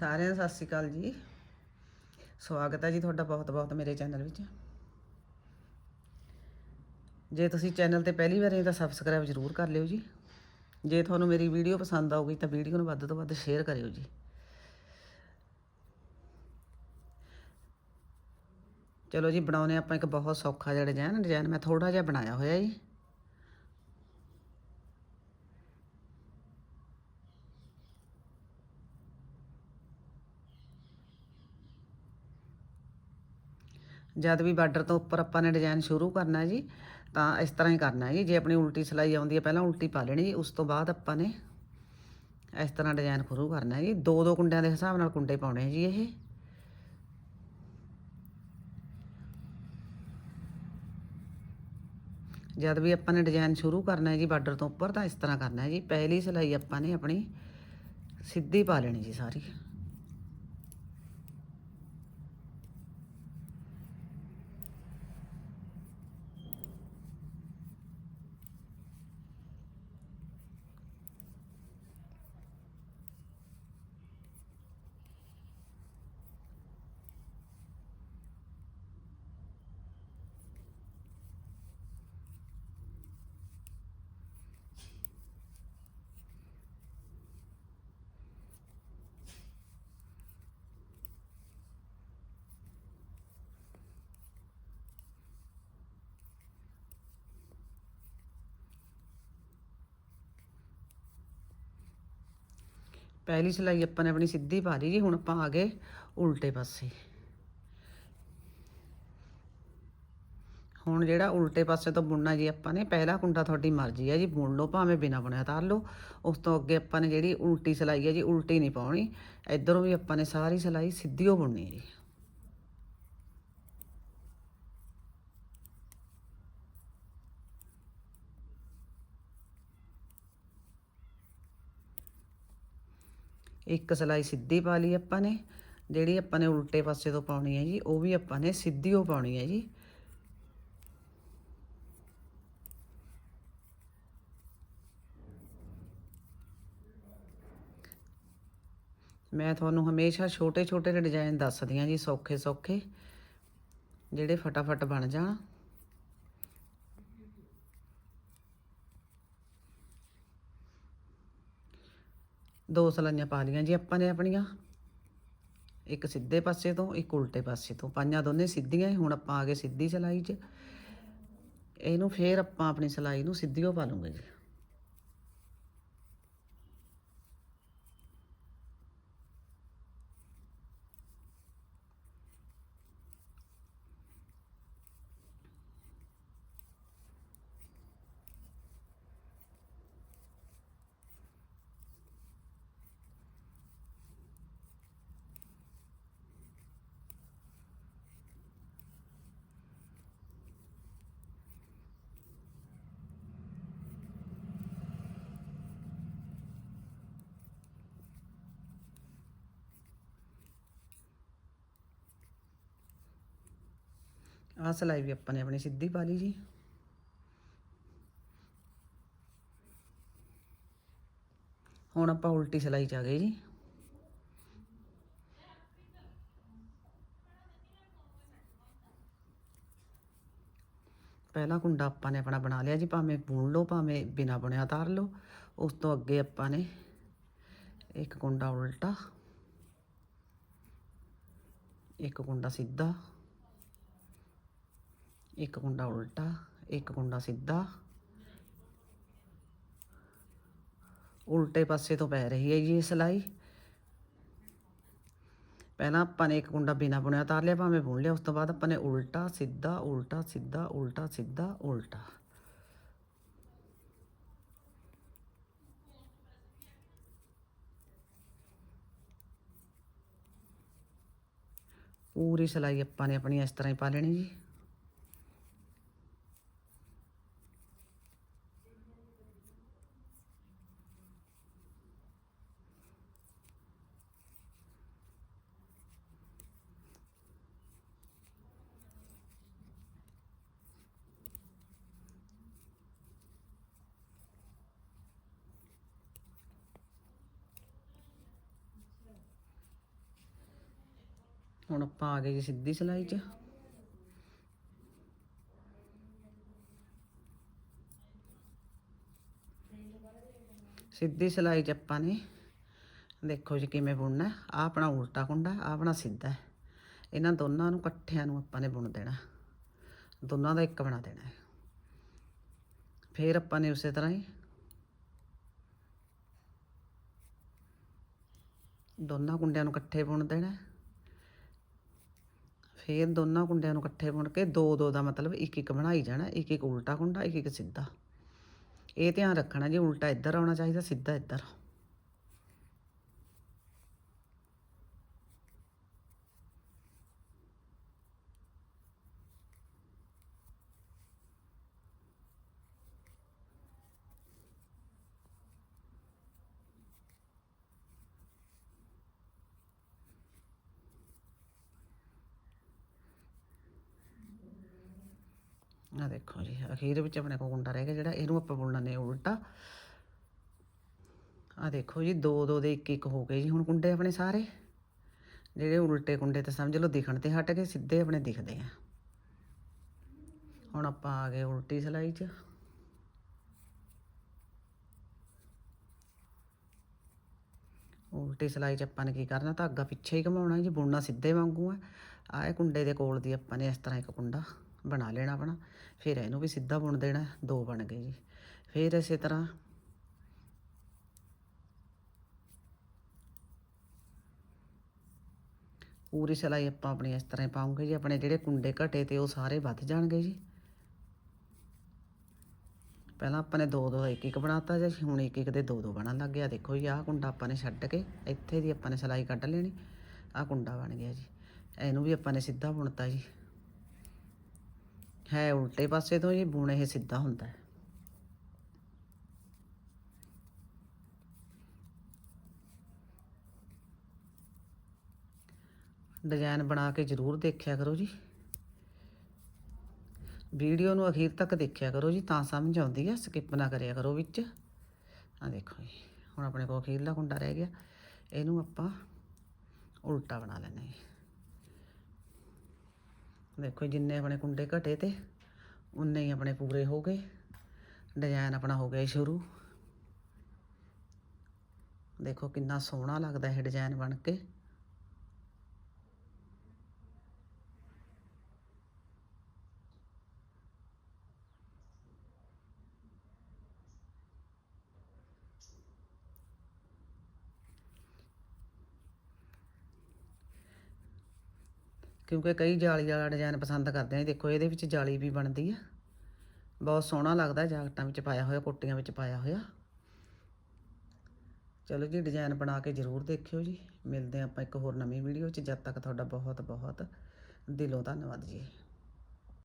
ਸਾਰਿਆਂ ਨੂੰ ਸਤਿ ਸ਼੍ਰੀ ਅਕਾਲ ਜੀ। ਸਵਾਗਤ ਹੈ ਜੀ ਤੁਹਾਡਾ ਬਹੁਤ ਬਹੁਤ ਮੇਰੇ ਚੈਨਲ ਵਿੱਚ। ਜੇ ਤੁਸੀਂ ਚੈਨਲ ਤੇ ਪਹਿਲੀ ਵਾਰ ਆਏ ਤਾਂ ਸਬਸਕ੍ਰਾਈਬ ਜ਼ਰੂਰ ਕਰ ਲਿਓ ਜੀ। ਜੇ ਤੁਹਾਨੂੰ ਮੇਰੀ ਵੀਡੀਓ ਪਸੰਦ ਆਊਗੀ ਤਾਂ ਵੀਡੀਓ ਨੂੰ ਵੱਧ ਤੋਂ ਵੱਧ ਸ਼ੇਅਰ ਕਰਿਓ ਜੀ। ਚਲੋ ਜੀ ਬਣਾਉਨੇ ਆਪਾਂ ਇੱਕ ਬਹੁਤ ਸੌਖਾ ਜਿਹਾ ਡਿਜ਼ਾਈਨ ਡਿਜ਼ਾਈਨ ਮੈਂ ਥੋੜਾ ਜਿਹਾ ਬਣਾਇਆ ਹੋਇਆ ਜੀ। ਜਦ ਵੀ ਬਾਰਡਰ ਤੋਂ ਉੱਪਰ ਆਪਾਂ ਨੇ ਡਿਜ਼ਾਈਨ ਸ਼ੁਰੂ ਕਰਨਾ ਜੀ, ਤਾਂ ਇਸ ਤਰ੍ਹਾਂ ਹੀ ਕਰਨਾ ਜੀ। ਜੇ ਆਪਣੀ ਉਲਟੀ ਸਿਲਾਈ ਆਉਂਦੀ ਹੈ, ਪਹਿਲਾਂ ਉਲਟੀ ਪਾ ਲੈਣੀ ਜੀ, ਉਸ ਤੋਂ ਬਾਅਦ ਆਪਾਂ ਨੇ ਇਸ ਤਰ੍ਹਾਂ ਡਿਜ਼ਾਈਨ ਸ਼ੁਰੂ ਕਰਨਾ ਜੀ। ਦੋ ਦੋ ਕੁੰਡਿਆਂ ਦੇ ਹਿਸਾਬ ਨਾਲ ਕੁੰਡੇ ਪਾਉਣੇ ਜੀ ਇਹ। ਜਦ ਵੀ ਆਪਾਂ ਨੇ ਡਿਜ਼ਾਈਨ ਸ਼ੁਰੂ ਕਰਨਾ ਹੈ ਜੀ ਬਾਰਡਰ ਤੋਂ ਉੱਪਰ, ਤਾਂ ਇਸ ਤਰ੍ਹਾਂ ਕਰਨਾ ਹੈ ਜੀ। ਪਹਿਲੀ ਸਿਲਾਈ ਆਪਾਂ ਨੇ ਆਪਣੀ ਸਿੱਧੀ ਪਾ ਲੈਣੀ ਜੀ ਸਾਰੀ। ਪਹਿਲੀ ਸਿਲਾਈ ਆਪਾਂ ਨੇ ਆਪਣੀ ਸਿੱਧੀ ਪਾ ਲਈ ਜੀ, ਹੁਣ ਆਪਾਂ ਆ ਗਏ ਉਲਟੇ ਪਾਸੇ। ਹੁਣ ਜਿਹੜਾ ਉਲਟੇ ਪਾਸੇ ਤੋਂ ਬੁਣਨਾ ਜੀ ਆਪਾਂ ਨੇ, ਪਹਿਲਾ ਕੁੰਡਾ ਤੁਹਾਡੀ ਮਰਜ਼ੀ ਹੈ ਜੀ, ਬੁਣ ਲਓ, ਭਾਵੇਂ ਬਿਨਾ ਬੁਣਿਆ ਤਾਰ ਲਓ। ਉਸ ਤੋਂ ਅੱਗੇ ਆਪਾਂ ਨੇ ਜਿਹੜੀ ਉਲਟੀ ਸਿਲਾਈ ਹੈ ਜੀ, ਉਲਟੀ ਨਹੀਂ ਪਾਉਣੀ। ਇਧਰੋਂ ਵੀ ਆਪਾਂ ਨੇ ਸਾਰੀ ਸਿਲਾਈ ਸਿੱਧੀ ਓ ਬੁਣਨੀ ਹੈ ਜੀ। ਇੱਕ ਸਿਲਾਈ ਸਿੱਧੀ ਪਾ ਲਈ ਆਪਾਂ ਨੇ, ਜਿਹੜੀ ਆਪਾਂ ਨੇ ਉਲਟੇ ਪਾਸੇ ਤੋਂ ਪਾਉਣੀ ਹੈ ਜੀ, ਉਹ ਵੀ ਆਪਾਂ ਨੇ ਸਿੱਧੀ ਉਹ ਪਾਉਣੀ ਹੈ ਜੀ। ਮੈਂ ਤੁਹਾਨੂੰ ਹਮੇਸ਼ਾ ਛੋਟੇ ਛੋਟੇ ਜਿਹੇ ਡਿਜ਼ਾਈਨ ਦੱਸਦੀ ਹਾਂ ਜੀ ਸੌਖੇ ਸੌਖੇ ਜਿਹੜੇ ਫਟਾਫਟ ਬਣ ਜਾਣ। ਦੋ ਸਲਾਈਆਂ ਪਾ ਲਈਆਂ ਜੀ ਆਪਾਂ ਨੇ ਆਪਣੀਆਂ। ਇੱਕ ਸਿੱਧੇ ਪਾਸੇ ਤੋਂ, ਇੱਕ ਉਲਟੇ ਪਾਸੇ ਤੋਂ। ਪਾਈਆਂ ਦੋਨੇ ਸਿੱਧੀਆਂ, ਹੁਣ ਆਪਾਂ ਆ ਗਏ ਸਿੱਧੀ ਸਲਾਈ 'ਚ। ਇਹਨੂੰ ਫੇਰ ਆਪਾਂ ਆਪਣੀ ਸਲਾਈ ਨੂੰ ਸਿੱਧੀਓ ਪਾ ਲੂੰਗੇ ਜੀ। ਆਹ ਸਿਲਾਈ ਵੀ ਆਪਾਂ ਨੇ ਆਪਣੀ ਸਿੱਧੀ ਪਾ ਲਈ ਜੀ। ਹੁਣ ਆਪਾਂ ਉਲਟੀ ਸਿਲਾਈ ਚ ਆ ਗਏ ਜੀ। ਪਹਿਲਾ ਕੁੰਡਾ ਆਪਾਂ ਨੇ ਆਪਣਾ ਬਣਾ ਲਿਆ ਜੀ, ਭਾਵੇਂ ਬੁਣ ਲਓ, ਭਾਵੇਂ ਬਿਨਾ ਬੁਣਿਆ ਤਾਰ ਲਓ। ਉਸ ਤੋਂ ਅੱਗੇ ਆਪਾਂ ਨੇ ਇੱਕ ਕੁੰਡਾ ਉਲਟਾ, ਇੱਕ ਕੁੰਡਾ ਸਿੱਧਾ। ਇੱਕ ਕੁੰਡਾ ਉਲਟਾ, ਇੱਕ ਕੁੰਡਾ ਸਿੱਧਾ। ਉਲਟੇ ਪਾਸੇ ਤੋਂ ਪੈ ਰਹੀ ਹੈ ਜੀ ਇਹ ਸਿਲਾਈ। ਪਹਿਲਾਂ ਆਪਾਂ ਨੇ ਇੱਕ ਕੁੰਡਾ ਬਿਨਾ ਬੁਣਿਆ ਤਾਰ ਲਿਆ, ਭਾਵੇਂ ਬੁਣ ਲਿਆ, ਉਸ ਤੋਂ ਬਾਅਦ ਆਪਾਂ ਨੇ ਉਲਟਾ, ਸਿੱਧਾ ਉਲਟਾ ਸਿੱਧਾ ਉਲਟਾ ਸਿੱਧਾ, ਉਲਟਾ। ਪੂਰੀ ਸਿਲਾਈ ਆਪਾਂ ਨੇ ਆਪਣੀ ਇਸ ਤਰ੍ਹਾਂ ਹੀ ਪਾ ਲੈਣੀ ਜੀ। ਹੁਣ ਆਪਾਂ ਆ ਗਏ ਜੀ ਸਿੱਧੀ ਸਿਲਾਈ 'ਚ। ਸਿੱਧੀ ਸਿਲਾਈ 'ਚ ਆਪਾਂ ਨੇ, ਦੇਖੋ ਜੀ ਕਿਵੇਂ ਬੁਣਨਾ ਆ ਆਪਣਾ ਉਲਟਾ ਕੁੰਡਾ ਆ ਆਪਣਾ ਸਿੱਧਾ ਇਹਨਾਂ ਦੋਨਾਂ ਨੂੰ ਇਕੱਠਿਆਂ ਨੂੰ ਆਪਾਂ ਨੇ ਬੁਣ ਦੇਣਾ ਦੋਨਾਂ ਦਾ ਇੱਕ ਬਣਾ ਦੇਣਾ ਹੈ। ਫਿਰ ਆਪਾਂ ਨੇ ਉਸੇ ਤਰ੍ਹਾਂ ਹੀ ਦੋਨਾਂ ਕੁੰਡਿਆਂ ਨੂੰ ਇਕੱਠੇ ਬੁਣ ਦੇਣਾ ਫਿਰ ਦੋਨਾਂ ਕੁੰਡਿਆਂ ਨੂੰ ਇਕੱਠੇ ਮੁੜ ਕੇ ਦੋ ਦੋ ਦਾ ਮਤਲਬ ਇੱਕ ਇੱਕ ਬਣਾਈ ਜਾਣਾ, ਇੱਕ ਇੱਕ ਉਲਟਾ ਕੁੰਡਾ, ਇੱਕ ਇੱਕ ਸਿੱਧਾ। ਇਹ ਧਿਆਨ ਰੱਖਣਾ ਜੀ ਉਲਟਾ ਇੱਧਰ ਆਉਣਾ ਚਾਹੀਦਾ, ਸਿੱਧਾ ਇੱਧਰ। ਆ ਦੇਖੋ ਜੀ ਅਖੀਰ ਵਿੱਚ ਆਪਣੇ ਕੋਲ ਕੁੰਡਾ ਰਹਿ ਗਿਆ ਜਿਹੜਾ, ਇਹਨੂੰ ਆਪਾਂ ਬੁਣਨਾ ਨੇ ਉਲਟਾ। ਆ ਦੇਖੋ ਜੀ, ਦੋ ਦੋ ਦੇ ਇੱਕ ਇੱਕ ਹੋ ਗਏ ਜੀ ਹੁਣ ਕੁੰਡੇ ਆਪਣੇ ਸਾਰੇ। ਜਿਹੜੇ ਉਲਟੇ ਕੁੰਡੇ ਤਾਂ ਸਮਝ ਲਓ ਦਿਖਣ ਤੇ ਹਟ ਕੇ ਸਿੱਧੇ ਆਪਣੇ ਦਿਖਦੇ ਆ। ਹੁਣ ਆਪਾਂ ਆ ਗਏ ਉਲਟੀ ਸਿਲਾਈ 'ਚ। ਉਲਟੀ ਸਿਲਾਈ 'ਚ ਆਪਾਂ ਨੇ ਕੀ ਕਰਨਾ, ਧਾਗਾ ਪਿੱਛੇ ਹੀ ਘਮਾਉਣਾ ਜੀ, ਬੁਣਨਾ ਸਿੱਧੇ ਵਾਂਗੂ ਆ। ਆਹ ਕੁੰਡੇ ਦੇ ਕੋਲ ਦੀ ਆਪਾਂ ਨੇ ਇਸ ਤਰ੍ਹਾਂ ਇੱਕ ਕੁੰਡਾ। ਬਣਾ ਲੈਣਾ ਆਪਣਾ ਫਿਰ ਇਹਨੂੰ ਵੀ ਸਿੱਧਾ ਬੁਣ ਦੇਣਾ, ਦੋ ਬਣ ਗਏ ਜੀ। ਫਿਰ ਇਸੇ ਤਰ੍ਹਾਂ ਪੂਰੀ ਸਿਲਾਈ ਆਪਾਂ ਆਪਣੀ ਇਸ ਤਰ੍ਹਾਂ ਪਾਉਂਗੇ ਜੀ। ਆਪਣੇ ਜਿਹੜੇ ਕੁੰਡੇ ਘਟੇ ਤੇ ਉਹ ਸਾਰੇ ਵੱਧ ਜਾਣਗੇ ਜੀ। ਪਹਿਲਾਂ ਆਪਾਂ ਨੇ ਦੋ ਦੋ, ਇੱਕ ਇੱਕ ਬਣਾਤਾ ਜੀ। ਹੁਣ ਇੱਕ ਇੱਕ ਦੇ ਦੋ ਦੋ ਬਣਨ ਲੱਗ ਗਿਆ। ਦੇਖੋ ਜੀ, ਆਹ ਕੁੰਡਾ ਆਪਾਂ ਨੇ ਛੱਡ ਕੇ ਇੱਥੇ ਦੀ ਆਪਾਂ ਨੇ ਸਿਲਾਈ ਕੱਢ ਲੈਣੀ। ਆਹ ਕੁੰਡਾ ਬਣ ਗਿਆ ਜੀ। ਇਹਨੂੰ ਵੀ ਆਪਾਂ ਨੇ ਸਿੱਧਾ ਬੁਣਤਾ ਜੀ। ਹੈ ਉਲਟੇ ਪਾਸੇ ਤੋਂ ਜੀ ਬੁਣ ਇਹ ਸਿੱਧਾ ਹੁੰਦਾ ਹੈ। ਡਿਜ਼ਾਈਨ ਬਣਾ ਕੇ ਜ਼ਰੂਰ ਦੇਖਿਆ ਕਰੋ ਜੀ। ਵੀਡੀਓ ਨੂੰ ਅਖੀਰ ਤੱਕ ਦੇਖਿਆ ਕਰੋ ਜੀ, ਤਾਂ ਸਮਝ ਆਉਂਦੀ ਹੈ ਸਕਿਪ ਨਾ ਕਰਿਆ ਕਰੋ ਵਿੱਚ। ਆ ਦੇਖੋ ਜੀ, ਹੁਣ ਆਪਣੇ ਕੋਲ ਅਖੀਰਲਾ ਕੁੰਡਾ ਰਹਿ ਗਿਆ। ਇਹਨੂੰ ਆਪਾਂ ਉਲਟਾ ਬਣਾ ਲੈਣਾ ਜੀ। ਦੇਖੋ ਜਿੰਨੇ ਆਪਣੇ ਕੁੰਡੇ ਘਟੇ ਤੇ ਉਨੇ ਹੀ ਆਪਣੇ ਪੂਰੇ ਹੋ ਗਏ। ਡਿਜ਼ਾਈਨ ਆਪਣਾ ਹੋ ਗਿਆ ਸ਼ੁਰੂ। ਦੇਖੋ ਕਿੰਨਾ ਸੋਹਣਾ ਲੱਗਦਾ ਇਹ ਡਿਜ਼ਾਈਨ ਬਣ ਕੇ। ਕਿਉਂਕਿ ਕਈ ਜਾਲੀ ਵਾਲਾ ਡਿਜ਼ਾਈਨ ਪਸੰਦ ਕਰਦੇ ਨੇ ਦੇਖੋ, ਇਹਦੇ ਵਿੱਚ ਜਾਲੀ ਵੀ ਬਣਦੀ ਆ। ਬਹੁਤ ਸੋਹਣਾ ਲੱਗਦਾ, ਜਾਕਟਾਂ ਵਿੱਚ ਪਾਇਆ ਹੋਇਆ, ਕੋਟੀਆਂ ਵਿੱਚ ਪਾਇਆ ਹੋਇਆ। ਚਲੋ ਜੀ ਡਿਜ਼ਾਈਨ ਬਣਾ ਕੇ ਜ਼ਰੂਰ ਦੇਖਿਓ ਜੀ। ਮਿਲਦੇ ਹਾਂ ਆਪਾਂ ਇੱਕ ਹੋਰ ਨਵੀਂ ਵੀਡੀਓ 'ਚ। ਜਦ ਤੱਕ ਤੁਹਾਡਾ ਬਹੁਤ ਬਹੁਤ ਦਿਲੋਂ ਧੰਨਵਾਦ ਜੀ।